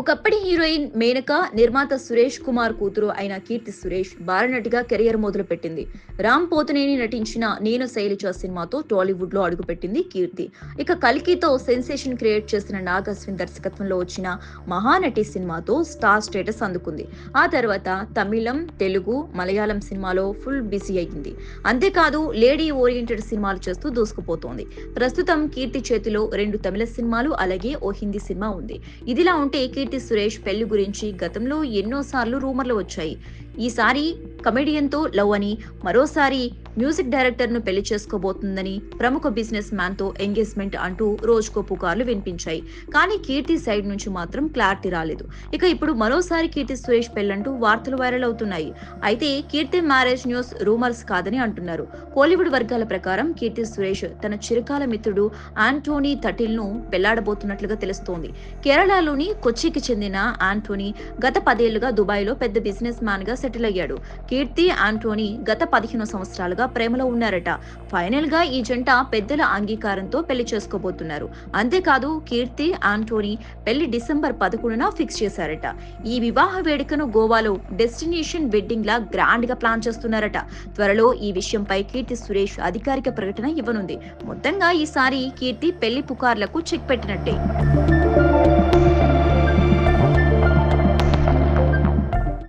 ఒకప్పటి హీరోయిన్ మేనక నిర్మాత సురేష్ కుమార్ కూతురు అయిన కీర్తి సురేష్ బాలనటిగా కెరియర్ మొదలుపెట్టింది. రామ్ పోతనేని నటించిన నేను శైలజ సినిమాతో టాలీవుడ్లో అడుగుపెట్టింది కీర్తి. ఇక కల్కితో సెన్సేషన్ క్రియేట్ చేసిన నాగస్విన్ దర్శకత్వంలో వచ్చిన మహానటి సినిమాతో స్టార్ స్టేటస్ అందుకుంది. ఆ తర్వాత తమిళం తెలుగు మలయాళం సినిమాలో ఫుల్ బిజీ అయ్యింది. అంతేకాదు లేడీ ఓరియంటెడ్ సినిమాలు చేస్తూ దూసుకుపోతోంది. ప్రస్తుతం కీర్తి చేతిలో రెండు తమిళ సినిమాలు అలాగే ఓ హిందీ సినిమా ఉంది. ఇదిలా ఉంటే కీర్తి సురేష్ పెళ్ళి గురించి గతంలో ఎన్నోసార్లు రూమర్లు వచ్చాయి. ఈసారి కమెడియన్తో లవ్ అని మరోసారి మ్యూజిక్ డైరెక్టర్ను పెళ్ళి చేసుకోబోతుందని ప్రముఖ బిజినెస్ మ్యాన్తో ఎంగేజ్మెంట్ అంటూ రోజుకో పుకార్లు వినిపించాయి. కానీ కీర్తి సైడ్ నుంచి మాత్రం క్లారిటీ రాలేదు. ఇక ఇప్పుడు మరోసారి కీర్తి సురేష్ పెళ్ళంటూ వార్తలు వైరల్ అవుతున్నాయి. అయితే కీర్తి మ్యారేజ్ న్యూస్ రూమర్స్ కాదని అంటున్నారు. కోలీవుడ్ వర్గాల ప్రకారం కీర్తి సురేష్ తన చిరకాల మిత్రుడు ఆంటోనీ తటిల్ను పెళ్ళాడబోతున్నట్లుగా తెలుస్తోంది. కేరళలోని కొచ్చికి చెందిన ఆంటోనీ గత పదేళ్ళుగా దుబాయ్లో పెద్ద బిజినెస్ మ్యాన్గా సెటిల్ అయ్యాడు. కీర్తి ఆంటోనీ గత పదిహేను సంవత్సరాలుగా ప్రేమలో ఉన్నారట. ఫైనల్గా ఈ జంట పెద్దల అంగీకారంతో పెళ్ళి చేసుకోబోతున్నారు. అంతేకాదు కీర్తి ఆంటోనీ పెళ్ళి డిసెంబర్ పదకొండున ఫిక్స్ చేశారట. ఈ వివాహ వేడుకను గోవాలో డెస్టినేషన్ వెడ్డింగ్ లా గ్రాండ్గా ప్లాన్ చేస్తున్నారట. త్వరలో ఈ విషయంపై కీర్తి సురేష్ అధికారిక ప్రకటన ఇవ్వనుంది. మొత్తంగా ఈసారి కీర్తి పెళ్ళి పుకార్లకు చెక్ పెట్టినట్టే.